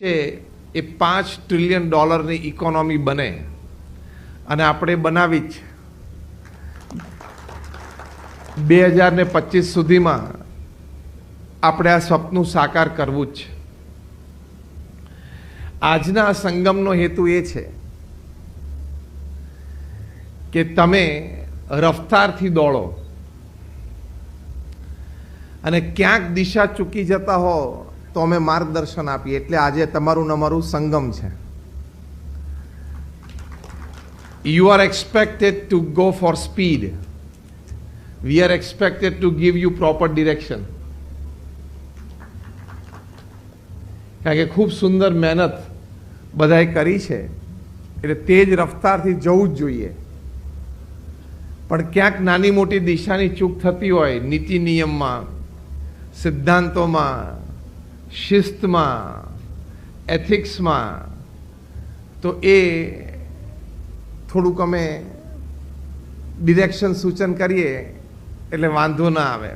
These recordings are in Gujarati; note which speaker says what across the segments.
Speaker 1: છે, એ પાંચ ટ્રિલિયન ડોલરની ઇકોનોમી બને. અને આપણે બનાવી જ બે હજાર ને પચીસ સુધીમાં આપણે આ સપનું સાકાર કરવું જ છે. આજના સંગમનો હેતુ એ છે કે તમે રફતારથી દોડો અને ક્યાંક દિશા ચૂકી જતા હો તો અમે માર્ગદર્શન આપીએ. એટલે આજે તમારું અમારું સંગમ છે. You are expected to go for speed we are expected to give you proper direction કારણ કે ખૂબ સુંદર મહેનત બધાએ કરી છે. એટલે તેજ રફતારથી જવું જ જોઈએ. પણ ક્યાંક નાની મોટી દિશાની ચૂક થતી હોય નીતિ નિયમમાં, સિદ્ધાંતોમાં શિસ્તમાં, એથિક્સમાં, તો એ થોડુંક અમે ડિરેક્શન સૂચન કરીએ એટલે વાંધો ના આવે.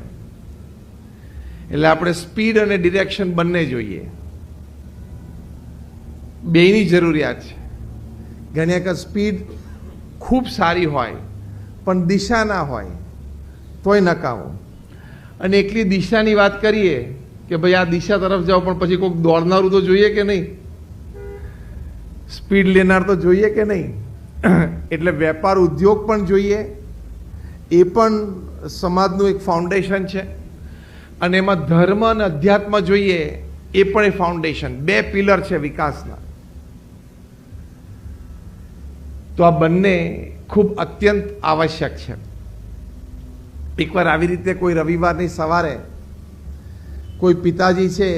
Speaker 1: એટલે આપણે સ્પીડ અને ડિરેક્શન બંને જોઈએ. બેયની જરૂરિયાત છે. ઘણી વખત સ્પીડ ખૂબ સારી હોય, પણ દિશા ના હોય, તોય નકામો. અને એકલી દિશાની વાત કરીએ કે ભાઈ આ દિશા તરફ જાઓ, પણ પછી કોઈક દોડનારું તો જોઈએ કે નહીં? સ્પીડ લેનાર તો જોઈએ કે નહીં? એટલે વેપાર ઉદ્યોગ પણ જોઈએ. એ પણ સમાજનું એક ફાઉન્ડેશન છે. અને એમાં ધર્મ અને અધ્યાત્મ જોઈએ, એ પણ એ ફાઉન્ડેશન બે પિલર છે વિકાસના. તો આ બંને ખૂબ અત્યંત આવશ્યક છે. એકવાર આવી રીતે કોઈ રવિવારની સવારે કોઈ પિતાજી છે,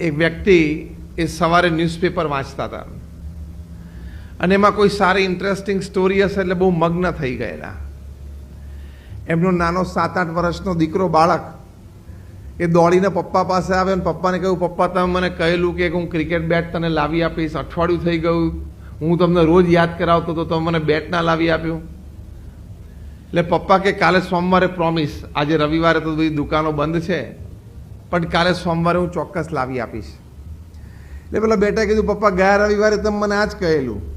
Speaker 1: એ વ્યક્તિ એ સવારે ન્યૂઝપેપર વાંચતા હતા. અને એમાં કોઈ સારી ઇન્ટરેસ્ટિંગ સ્ટોરી હશે એટલે બહુ મગ્ન થઈ ગયેલા. એમનો નાનો સાત આઠ વર્ષનો દીકરો બાળક, એ દોડીને પપ્પા પાસે આવે અને પપ્પાને કહ્યું, પપ્પા, તમે મને કહેલું કે હું ક્રિકેટ બેટ તને લાવી આપીશ, અઠવાડિયું થઈ ગયું, હું તમને રોજ યાદ કરાવતો તો તમે મને બેટ ના લાવી આપ્યું. એટલે પપ્પા કે, કાલે સોમવારે પ્રોમિસ આજે રવિવારે તો બધી દુકાનો બંધ છે પણ કાલે સોમવારે હું ચોક્કસ લાવી આપીશ. એટલે પેલા બેટા કીધું, પપ્પા, ગયા રવિવારે તમે મને આ જ કહેલું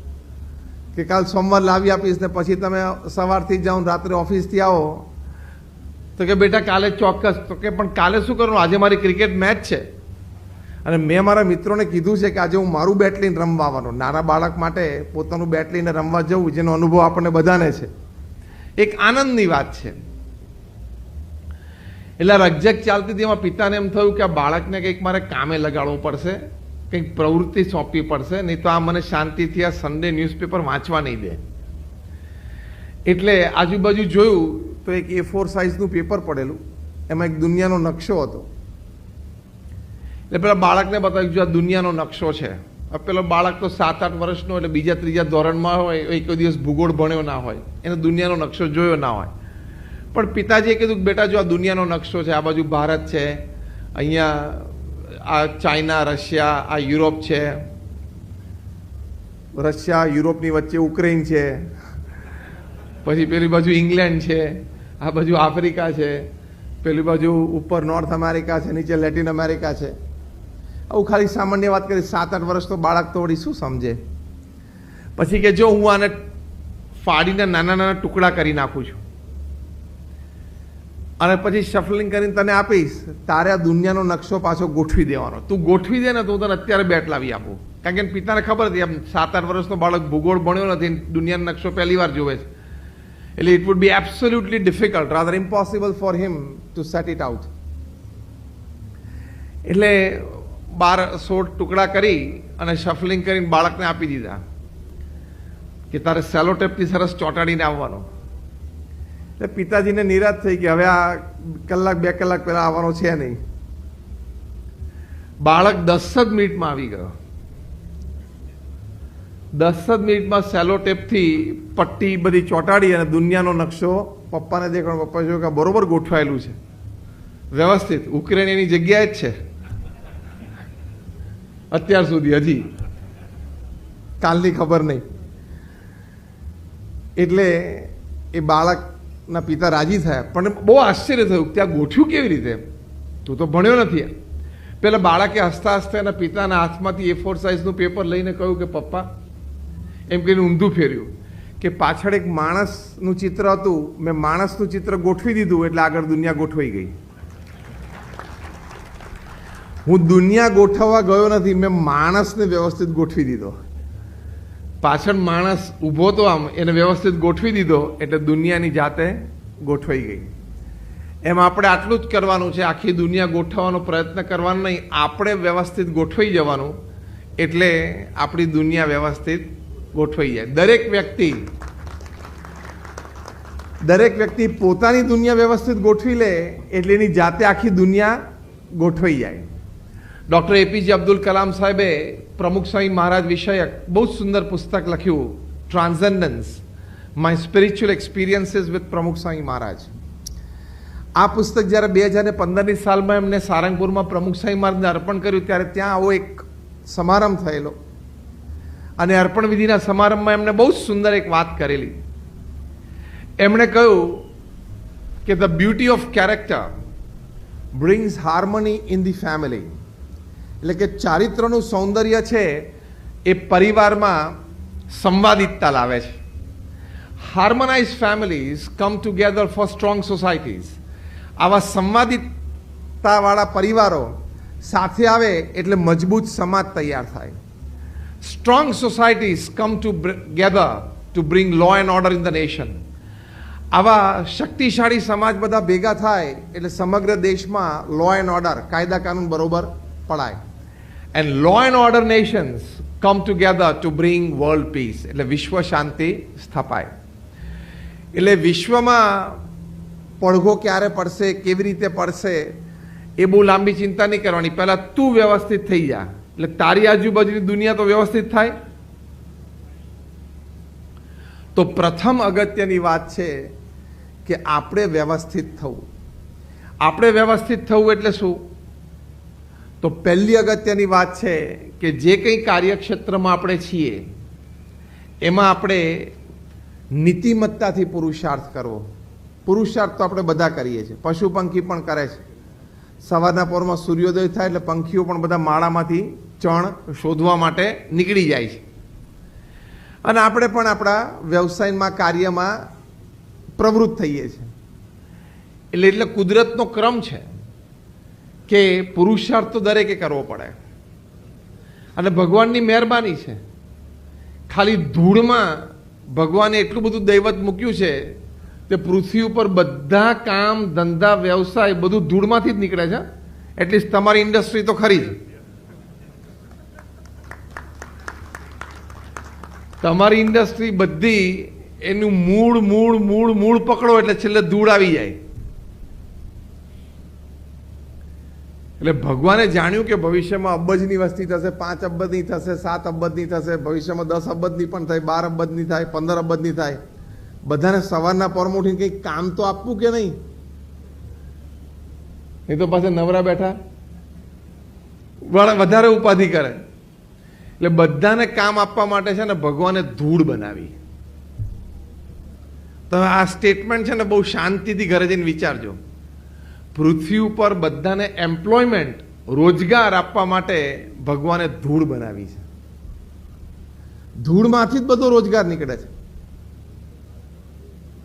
Speaker 1: કે કાલ સોમવાર લાવી આપીશ ને પછી તમે સવારથી જાઓ રાત્રે ઓફિસથી આવો. તો કે, બેટા, કાલે ચોક્કસ. તો કે, પણ કાલે શું કરવાનું? આજે મારી ક્રિકેટ મેચ છે. અને મેં મારા મિત્રોને કીધું છે કે આજે હું મારું બેટ લઈને રમવા આવવાનો નાના બાળક માટે પોતાનું બેટ લઈને રમવા જવું, જેનો અનુભવ આપણને બધાને છે. એક આનંદની વાત છે. એટલે રગજગ ચાલતી હતી, એમાં પિતાને એમ થયું કે આ બાળકને કંઈક મારે કામે લગાડવું પડશે, કંઈક પ્રવૃત્તિ સોંપવી પડશે, નહીં તો આ મને શાંતિથી આ સન્ડે ન્યૂઝપેપર વાંચવા નહીં દે. એટલે આજુબાજુ જોયું તો એક એ ફોર સાઇઝનું પેપર પડેલું, એમાં એક દુનિયાનો નકશો હતો. એટલે પેલા બાળકને બતાવ્યું, જો આ દુનિયાનો નકશો છે. આ પેલો બાળક તો સાત આઠ વર્ષનો એટલે બીજા ત્રીજા ધોરણમાં હોય એક દિવસ ભૂગોળ ભણ્યો ના હોય. એને દુનિયાનો નકશો જોયો ના હોય. પણ પિતાજીએ કીધું બેટા જો આ દુનિયાનો નકશો છે, આ બાજુ ભારત છે, અહીંયા આ ચાઇના, રશિયા, આ યુરોપ છે, રશિયા, યુરોપની વચ્ચે ઉક્રેન છે, પછી પેલી બાજુ ઇંગ્લેન્ડ છે, આ બાજુ આફ્રિકા છે, પેલી બાજુ ઉપર નોર્થ અમેરિકા છે, નીચે લેટિન અમેરિકા છે. આવું ખાલી સામાન્ય વાત કરી સાત આઠ વર્ષ તો બાળક તો વળી શું સમજે? પછી કે જો હું આને ફાડીને નાના નાના ટુકડા કરી નાખું છું. અને પછી શફલિંગ કરીને તને આપીશ, તારે આ દુનિયાનો નકશો પાછો ગોઠવી દેવાનો. તું ગોઠવી દે ને તો હું તને અત્યારે બેટ લાવી આપું. કારણ કે પિતાને ખબર હતી, આમ સાત આઠ વર્ષનો બાળક ભૂગોળ ભણ્યો નથી, દુનિયાનો નકશો પહેલી વાર જોવે છે. એટલે it would be absolutely difficult rather impossible for him to set it out એટલે બાર સોળ ટુકડા કરી અને શફલિંગ કરીને બાળકને આપી દીધા કે તારે સેલોટેપથી સરસ ચોંટાડીને આવવાનો. એટલે પિતાજીને નિરાશ થઈ કે હવે આ કલાક, બે કલાક પહેલા આવવાનો છે નહીં. બાળક દસ જ મિનિટમાં આવી ગયો. દસ જ મિનિટમાં સેલોટેપથી પટ્ટી બધી ચોંટાડી અને દુનિયાનો નકશો પપ્પાને દેખાડો. પપ્પા જોયું કે બરોબર ગોઠવાયેલું છે. વ્યવસ્થિત. ઉક્રેન એની જગ્યાએ જ છે. અત્યાર સુધી હજી. કાલની ખબર નહીં. એટલે એ બાળકના પિતા રાજી થયા. પણ બહુ આશ્ચર્ય થયું ત્યાં ગોઠ્યું કેવી રીતે? તું તો ભણ્યો નથી. પેલા બાળકે હસતા હસતા એના પિતાના હાથમાંથી એ ફોર સાઇઝનું પેપર લઈને કહ્યું કે, પપ્પા, એમ કહીને ઊંધું ફેર્યું કે પાછળ એક માણસનું ચિત્ર હતું. મેં માણસનું ચિત્ર ગોઠવી દીધું એટલે આગળ દુનિયા ગોઠવાઈ ગઈ. હું દુનિયા ગોઠવવા ગયો નથી. મેં માણસને વ્યવસ્થિત ગોઠવી દીધો. પાછળ માણસ ઊભો તો આમ એને વ્યવસ્થિત ગોઠવી દીધો, એટલે દુનિયાની જાતે ગોઠવાઈ ગઈ. એમ આપણે આટલું જ કરવાનું છે, આખી દુનિયા ગોઠવવાનો પ્રયત્ન કરવાનો નહીં, આપણે વ્યવસ્થિત ગોઠવાઈ જવાનું, એટલે આપણી દુનિયા વ્યવસ્થિત ગોઠવાઈ જાય. દરેક વ્યક્તિ દરેક વ્યક્તિ પોતાની દુનિયા વ્યવસ્થિત ગોઠવી લે, એટલે એની જાતે આખી દુનિયા ગોઠવાઈ જાય. ડૉક્ટર એપીજે અબ્દુલ કલામ સાહેબે પ્રમુખ સ્વામી મહારાજ વિષયક બહુ જ સુંદર પુસ્તક લખ્યું transcendence my spiritual experiences with Pramukh Swami Maharaj. આ પુસ્તક જ્યારે બે હજાર પંદરની સાલમાં એમને સારંગપુરમાં પ્રમુખ સ્વામી મહારાજને અર્પણ કર્યું, ત્યારે ત્યાં આવો એક સમારંભ થયેલો. અને અર્પણ વિધિના સમારંભમાં એમણે બહુ સુંદર એક વાત કરેલી. એમણે કહ્યું કે the beauty of character brings harmony in the family એટલે કે ચારિત્રનું સૌંદર્ય છે એ પરિવારમાં સંવાદિતતા લાવે છે. Harmonise families come together for strong societies આવા સંવાદિતતાવાળા પરિવારો સાથે આવે એટલે મજબૂત સમાજ તૈયાર થાય. Strong societies come together to bring law and order in the nation આવા શક્તિશાળી સમાજ બધા ભેગા થાય એટલે સમગ્ર દેશમાં લો એન્ડ ઓર્ડર કાયદા કાનૂન બરોબર પડાય. And law and order nations come together to bring world peace એટલે વિશ્વ શાંતિ સ્થપાય. એટલે વિશ્વમાં પડઘો ક્યારે પડશે, કેવી રીતે પડશે, એ બહુ લાંબી ચિંતા નહીં કરવાની. પહેલાં તું વ્યવસ્થિત થઈ જા. એટલે તારી આજુબાજુની દુનિયા તો વ્યવસ્થિત થાય. તો પ્રથમ અગત્યની વાત છે કે આપણે વ્યવસ્થિત થવું. આપણે વ્યવસ્થિત થવું એટલે શું? તો પહેલી અગત્યની વાત છે કે જે કંઈ કાર્યક્ષેત્રમાં આપણે છીએ, એમાં આપણે નીતિમત્તાથી પુરુષાર્થ કરવો. પુરુષાર્થ તો આપણે બધા કરીએ છીએ. પશુ પંખી પણ કરે છે. સવારના પોરમાં સૂર્યોદય થાય એટલે પંખીઓ પણ બધા માળામાંથી ચણ શોધવા માટે નીકળી જાય છે. અને આપણે પણ આપણા વ્યવસાયમાં, કાર્યમાં પ્રવૃત્ત થઈએ છીએ. એટલે એટલે કુદરતનો ક્રમ છે. કે પુરુષાર્થ તો દરેકે કરવો પડે. અને ભગવાનની મહેરબાની છે. ખાલી ધૂળમાં ભગવાને એટલું બધું દૈવત મૂક્યું છે તે પૃથ્વી ઉપર બધા કામ, ધંધા, વ્યવસાય બધું ધૂળમાંથી જ નીકળે છે. એટલીસ્ટ તમારી ઇન્ડસ્ટ્રી તો ખરી જ. તમારી ઇન્ડસ્ટ્રી બધી એનું મૂળ મૂળ મૂળ મૂળ પકડો એટલે છેલ્લે ધૂળ આવી જાય. એટલે ભગવાને જાણ્યું કે ભવિષ્યમાં અબજની વસ્તી થશે, પાંચ અબજની થશે, સાત અબજની થશે, ભવિષ્યમાં દસ અબજની પણ થાય, બાર અબજની થાય, પંદર અબજની થાય. બધાને સવારના પોરમાં ઉઠીને કંઈક કામ તો આપવું કે નહીં? એ તો પાસે નવરા બેઠા. વધારે ઉપાધિ કરે. એટલે બધાને કામ આપવા માટે છે ને ભગવાને ધૂળ બનાવી. તમે આ સ્ટેટમેન્ટ છે ને બહુ શાંતિથી ઘરે જઈને વિચારજો. પૃથ્વી ઉપર બધાને એમ્પ્લોયમેન્ટ રોજગાર આપવા માટે ભગવાને ધૂળ બનાવી છે. ધૂળમાંથી જ બધો રોજગાર નીકળે છે.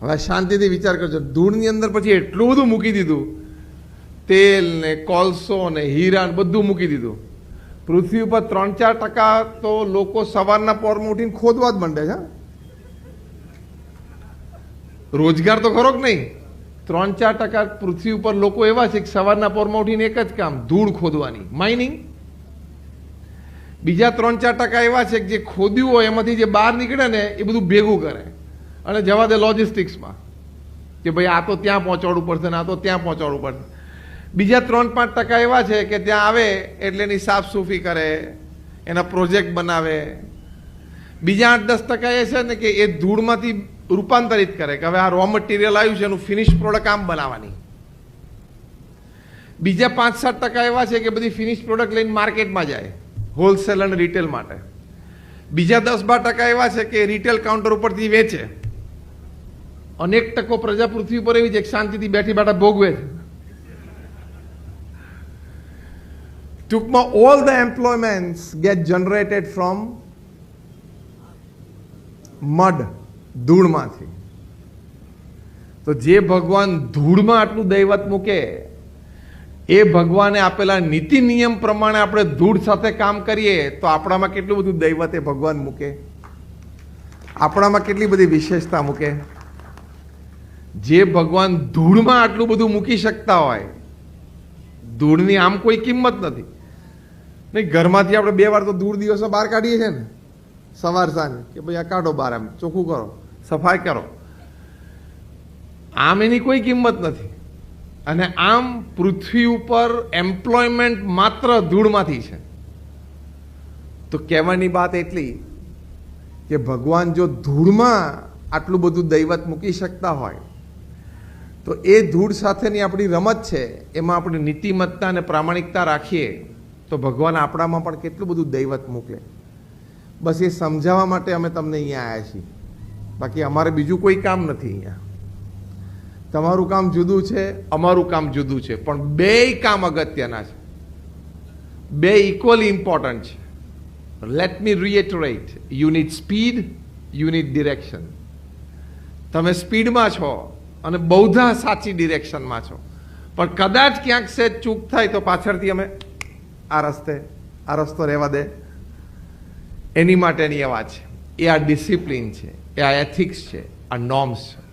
Speaker 1: હવે શાંતિથી વિચાર કરજો. ધૂળની અંદર પછી એટલું બધું મૂકી દીધું. તેલ ને કોલસો ને હીરા બધું મૂકી દીધું. પૃથ્વી ઉપર ત્રણ ચાર ટકા તો લોકો સવારના પોરમાં ઉઠીને ખોદવા જ માંડે છે. રોજગાર તો ખરો કે નહીં? ત્રણ ચાર ટકા પૃથ્વી ઉપર લોકો એવા છે કે સવારના પોરમાં ઉઠીને એક જ કામ, ધૂળ ખોદવાની. માઇનિંગ બીજા ત્રણ ચાર ટકા એવા છે કે જે ખોદ્યું હોય, એમાંથી જે બહાર નીકળે ને, એ બધું ભેગું કરે. અને જવા દે લોજિસ્ટિક્સમાં કે ભાઈ આ તો ત્યાં પહોંચાડવું પડશે ને આ તો ત્યાં પહોંચાડવું પડશે. બીજા ત્રણ પાંચ ટકા એવા છે કે ત્યાં આવે એટલે એની સાફ સૂફી કરે, એના પ્રોજેક્ટ બનાવે. બીજા આઠ દસ ટકા એ છે ને કે એ ધૂળમાંથી રૂપાંતરિત કરે કે હવે આ રો મટીરિયલ આવ્યું છે, એનું ફિનિશ પ્રોડક્ટ આમ બનાવવાની. બીજા પાંચ સાત ટકા એવા છે કે બધી ફિનિશ પ્રોડક્ટ લઈને માર્કેટમાં જાય હોલસેલ અને રિટેલ માટે. બીજા દસ બાર ટકા એવા છે કે રિટેલ કાઉન્ટર ઉપરથી વેચે. અનેક ટકો પ્રજા પૃથ્વી પર એવી છે કે શાંતિથી બેઠી બેઠા ભોગવે છે ટૂંકમાં all the employments get generated from mud ધૂળમાંથી. તો જે ભગવાન ધૂળમાં આટલું દૈવત મૂકે, એ ભગવાને આપેલા નીતિ નિયમ પ્રમાણે આપણે ધૂળ સાથે કામ કરીએ, તો આપણામાં કેટલું બધું દૈવત એ ભગવાન મૂકે? આપણામાં કેટલી બધી વિશેષતા મૂકે? જે ભગવાન ધૂળમાં આટલું બધું મૂકી શકતા હોય, ધૂળની આમ કોઈ કિંમત નથી. નહીં, ઘરમાંથી આપણે બે વાર તો ધૂળ દિવસો બહાર કાઢીએ છીએ ને, સવાર સાંજ, કે ભાઈ આ કાઢો બહાર આમ ચોખ્ખું કરો. સફાઈ કરો. આમ એની કોઈ કિંમત નથી. અને આમ પૃથ્વી ઉપર એમ્પ્લોયમેન્ટ માત્ર ધૂળમાંથી છે. તો કહેવાની વાત એટલી કે ભગવાન જો ધૂળમાં આટલું બધું દૈવત મૂકી શકતા હોય, તો એ ધૂળ સાથેની આપણી રમત છે, એમાં આપણે નીતિમત્તા અને પ્રામાણિકતા રાખીએ, તો ભગવાન આપણામાં પણ કેટલું બધું દૈવત મોકલે બસ એ સમજાવવા માટે અમે તમને અહીંયા આવ્યા છીએ. બાકી અમારે બીજું કોઈ કામ નથી અહીંયા. તમારું કામ જુદું છે, અમારું કામ જુદું છે, પણ બેય કામ અગત્યના છે. બે ઇક્વલી ઇમ્પોર્ટન્ટ છે. Let me reiterate you need speed you need direction તમે સ્પીડમાં છો અને બહુધા સાચી ડિરેક્શનમાં છો. પણ કદાચ ક્યાંક સે ચૂક થાય તો પાછળથી અમે આ રસ્તે, આ રસ્તો રહેવા દે. એની માટેની આ વાત છે. એ આ ડિસિપ્લિન છે. એ આ એથિક્સ છે આ નોર્મ્સ છે.